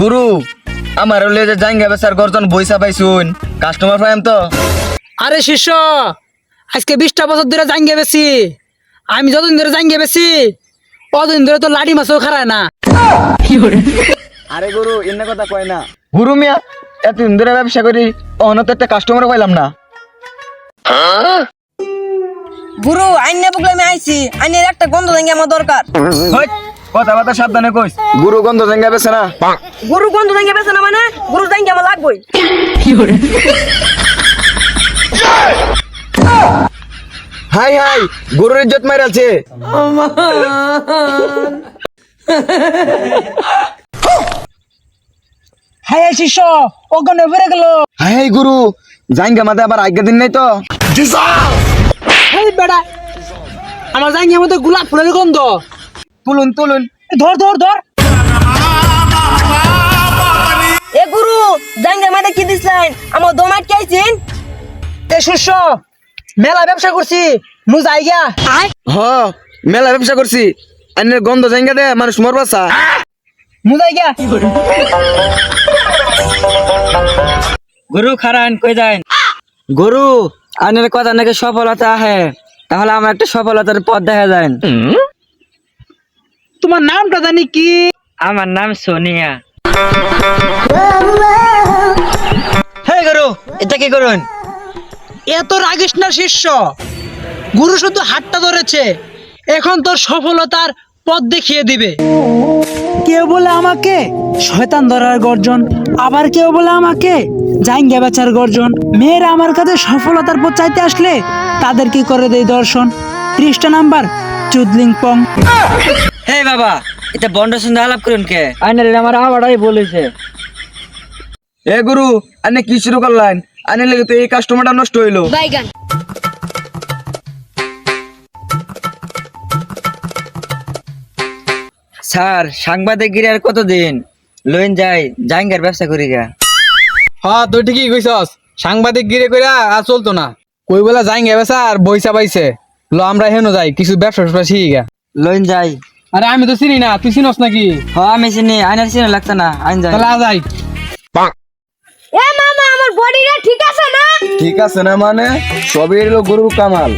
গুরু আমার হলে যে জাঙ্গা বেচার গর্জন বইসা পাইছুন। কাস্টমার পাইম তো। আরে শিষ্য আজকে বিশটা বছর ধরে জাঙ্গে বেশি আমি যতদিন ধরে জাঙ্গে বেশি অতদিন ধরে তো লাডি মাছও খারায় না। আরে গুরু এনে কথা কয় না। গুরু মিয়া এতদিন ধরে ব্যবসা করি অন্য তো একটা কাস্টমার পাইলাম না। গুরু আইনে বুকলে আমি আইছি। আইনের একটা গন্ধ দেখে আমার দরকার। কথাবার্তা সাবধানে কইস। গুরু গন্ধ জাঙ্গা বেছে না। গুরু গন্ধ দেখে বেছে না মানে গুরু দেখে আমার লাগবেই। হাই হাই গুরুর ইজ্জত মারাছে হ্যাঁ এই শিষ্য ওখানে বেড়ে গেল। হাই হাই গুরু জাঙ্গা মাঝে আবার আজ্ঞা দিন নাই তো? বেড়া আমার জাঙ্গির মধ্যে গোলাপ ফুলের গন্ধ। তুলুন তুলুন। এ ধর ধর ধর। এ গুরু জাঙ্গে মাঠে কি দিছেন? আমার দমাট কে আইছেন? এ শিষ্য মেলা ব্যবসা করছি নু জায়গা হ মেলা ব্যবসা করছি। আইনের গন্ধ জাঙ্গা দে মানুষ মরবা চা। নু জায়গা গুরু খারান কই যায় গুরু আনের কথা নাকি সফলতা আহে? তাহলে আমার একটা সফলতার পথ দেখা যায়। তোমার নামটা জানি কি? আমার নাম সোনিয়া। হে গুরু এটা কি করুন? এত রাগিস না শিষ্য। গুরু শুধু হাতটা ধরেছে এখন তোর সফলতার পথ দেখিয়ে দিবে। কেউ বলে আমাকে শয়তান ধরার গর্জন আবার কেউ বলে আমাকে জাইঙ্গা বেচার গর্জন। মেয়েরা আমার কাছে সফলতার পথ চাইতে আসলে তাদের কি করে দেই দর্শন? ত্রিশটা নাম্বার চুদলিং পং হে বাবা এটা বন্ড সন্ধ্যা আলাপ করুন কে? আইনের আমার আবারই বলেছে এ গুরু আনে কি শুরু করলেন? আনে লেগে তো এই কাস্টমারটা নষ্ট হইল। বাইগান। স্যার সাংবাদিক গিরি আর কতদিন? লইন যাই জাইঙ্গার ব্যবসা করি গা। হ্যাঁ তুই ঠিকই কইছস। সাংবাদিক গিরে কইরা আর চলতো না। কই বেলা যাই গে বেসা আর বইসা পাইছে। লো আমরা হেনো যাই কিছু ব্যবসা ব্যবসা শিখি গা। লইন যাই আরে আমি তো চিনি না তুই চিনস নাকি? হ আমি চিনি আইনের চিনি লাগতো না আইন যাই। তাহলে আ যাই। এ মামা আমার বডিটা ঠিক আছে না? ঠিক আছে না মানে? সবই এলো গুরুর কামাল।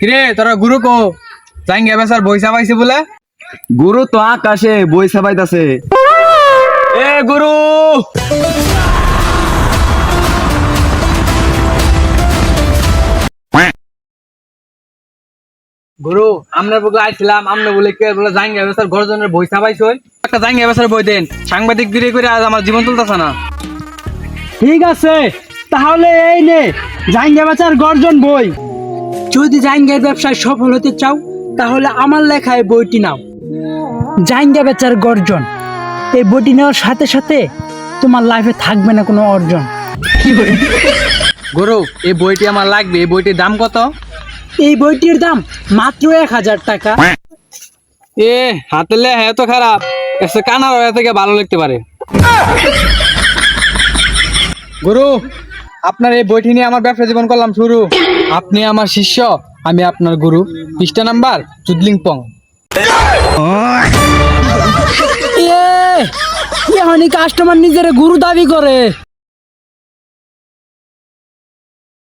কিরে তোরা গুরু কো? যাই গে বেসার বইসা পাইছে বলে? গুরু তো আকাশে বই সাবাইতাছে এ গুরু! গুরু আমরা বলে আইছিলাম আমরা বলে কে বলে গে বেসার গর্জনের বইসা পাইছে একটা যাই গে বেসার বই দেন সাংবাদিক গিরে করে আজ আমার জীবন চলতেছে না। ঠিক আছে তাহলে এই নে জাইঙ্গা বেচার গর্জন বই। যদি জাইঙ্গার ব্যবসায় সফল হতে চাও তাহলে আমার লেখায় বইটি নাও। জাইঙ্গা বেচার গর্জন। এই বইটি নেওয়ার সাথে সাথে তোমার লাইফে থাকবে না কোনো অর্জন। কি গুরু এই বইটি আমার লাগবে এই বইটির দাম কত? এই বইটির দাম মাত্র এক হাজার টাকা এ হাতে লে হ্যাঁ তো খারাপ এসে কানার হয়ে থেকে ভালো লিখতে পারে গুরু আপনার এই বইটি নিয়ে আমার ব্যবসা জীবন করলাম শুরু আপনি আমার শিষ্য আমি আপনার গুরু পৃষ্ঠা নাম্বার চুদলিং পং এ কাস্টমার নিজের গুরু দাবি করে